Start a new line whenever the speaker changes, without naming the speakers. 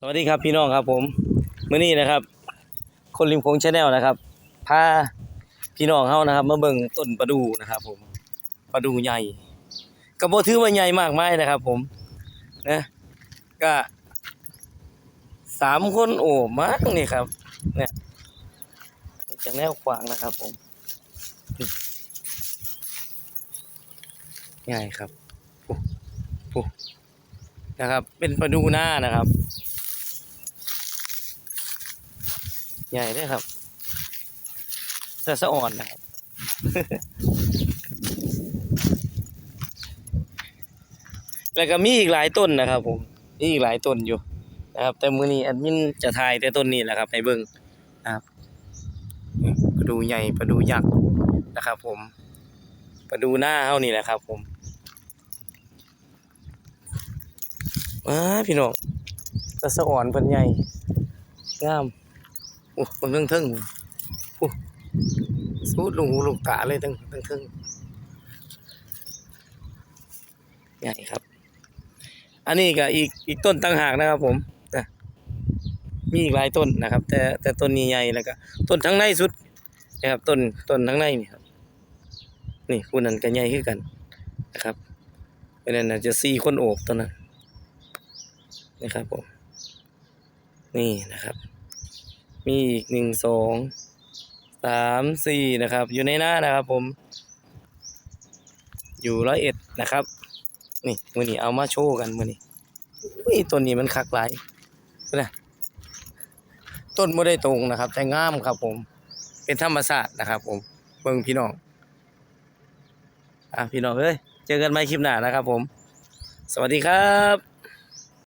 สวัสดีครับพี่น้องครับผมมื้อนี้นะครับ คนริมโขงชาแนลนะครับพาพี่น้องเฮานะครับ มาเบิ่งต้นประดูนะครับ ผมประดูใหญ่ก็บ่ถือว่าใหญ่มากมายนะครับ ผมนะก็สามคนโอบมากนี่ครับ เนี่ยจากแนวขวางนะครับ ผมใหญ่ครับโอ้โอ้นะครับ เป็นประดูหน้านะครับ ใหญ่เลยครับ แต่สะอ่อนนะครับแล้วก็มีอีกหลายต้นนะครับ ผมมีอีกหลายต้นอยู่นะครับ แต่มื้อนี้แอดมินจะถ่ายแต่ต้นนี้แหละครับให้เบิ่งนะครับประดูใหญ่ประดูยักษ์นะครับ ผมประดูหน้าเฮานี่แหละครับ ผมอ้าพี่น้องแต่สะอ่อนเพิ่นใหญ่งาม โอ้คนเทิงเทิงโอ้สูดลงหูลงตาเลยทั้งทั้งเทิงใหญ่ครับ อันนี้ก็อีกอีกต้นตั้งหากนะครับ ผมนะมีอีกหลายต้นนะครับ แต่แต่ต้นนี้ใหญ่แล้วก็ต้นทั้งในสุดนะครับ ต้นต้นทั้งในนี่ครับ นี่คู่นั้นก็ใหญ่ขึ้นกันนะครับเพราะนั้นน่าจะสี่คนโอบต้นนั้นนะครับผมนี่นะครับ มีอีกหนึ่งสองสามสี่นะครับ อยู่ในหน้านะครับผม อยู่ร้อยเอ็ดนะครับ นี่มือนี้เอามาโชว์กันมือนี้อุ้ยต้นนี้มันคักหลายนะต้นไม่ได้ตรงนะครับ แต่งามครับผม เป็นธรรมศาสตร์นะครับ ผมเบิ่งพี่น้องอะพี่น้องเอ้ยเจอกันใหม่คลิปหน้านะครับผม สวัสดีครับ